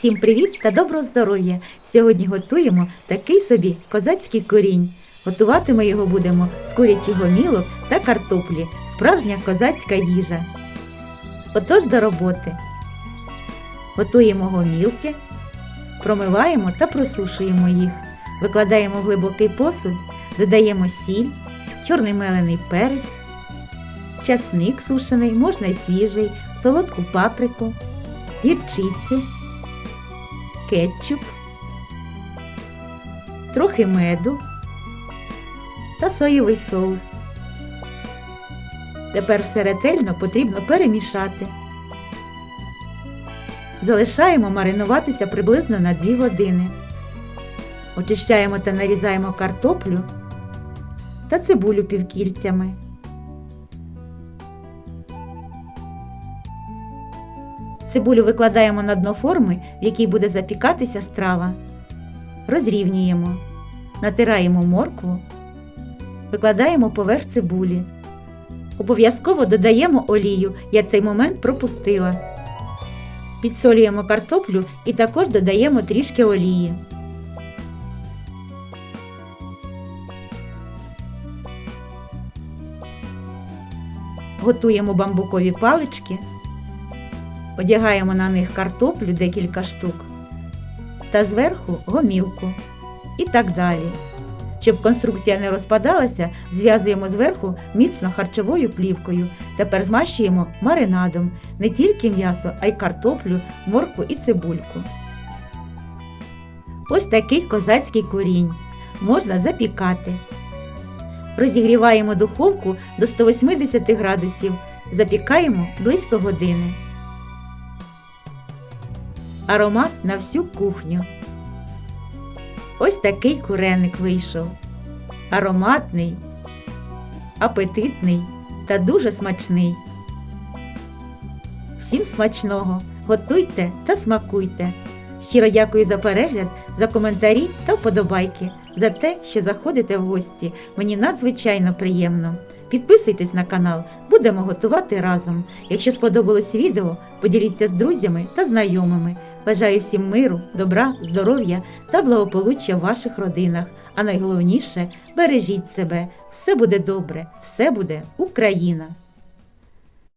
Всім привіт та доброго здоров'я! Сьогодні готуємо такий собі козацький корінь. Готувати ми його будемо з курячих гомілок та картоплі. Справжня козацька їжа. Отож до роботи. Готуємо гомілки, промиваємо та просушуємо їх. Викладаємо в глибокий посуд, додаємо сіль, чорний мелений перець, часник сушений, можна й свіжий, солодку паприку, гірчицю кетчуп, трохи меду та соєвий соус. Тепер все ретельно потрібно перемішати. Залишаємо маринуватися приблизно на 2 години. Очищаємо та нарізаємо картоплю та цибулю півкільцями. Цибулю викладаємо на дно форми, в якій буде запікатися страва. Розрівнюємо, натираємо моркву, викладаємо поверх цибулі. Обов'язково додаємо олію, я цей момент пропустила. Підсолюємо картоплю і також додаємо трішки олії. Готуємо бамбукові палички. Одягаємо на них картоплю декілька штук та зверху гомілку і так далі. Щоб конструкція не розпадалася, зв'язуємо зверху міцно харчовою плівкою. Тепер змащуємо маринадом не тільки м'ясо, а й картоплю, моркву і цибульку. Ось такий козацький корінь. Можна запікати. Розігріваємо духовку до 180 градусів. Запікаємо близько години аромат на всю кухню. Ось такий куреник вийшов. Ароматний, апетитний та дуже смачний. Всім смачного! Готуйте та смакуйте. Щиро дякую за перегляд, за коментарі та вподобайки, за те, що заходите в гості. Мені надзвичайно приємно. Підписуйтесь на канал, будемо готувати разом. Якщо сподобалось відео, поділіться з друзями та знайомими. Бажаю всім миру, добра, здоров'я та благополуччя в ваших родинах. А найголовніше бережіть себе. Все буде добре, все буде Україна!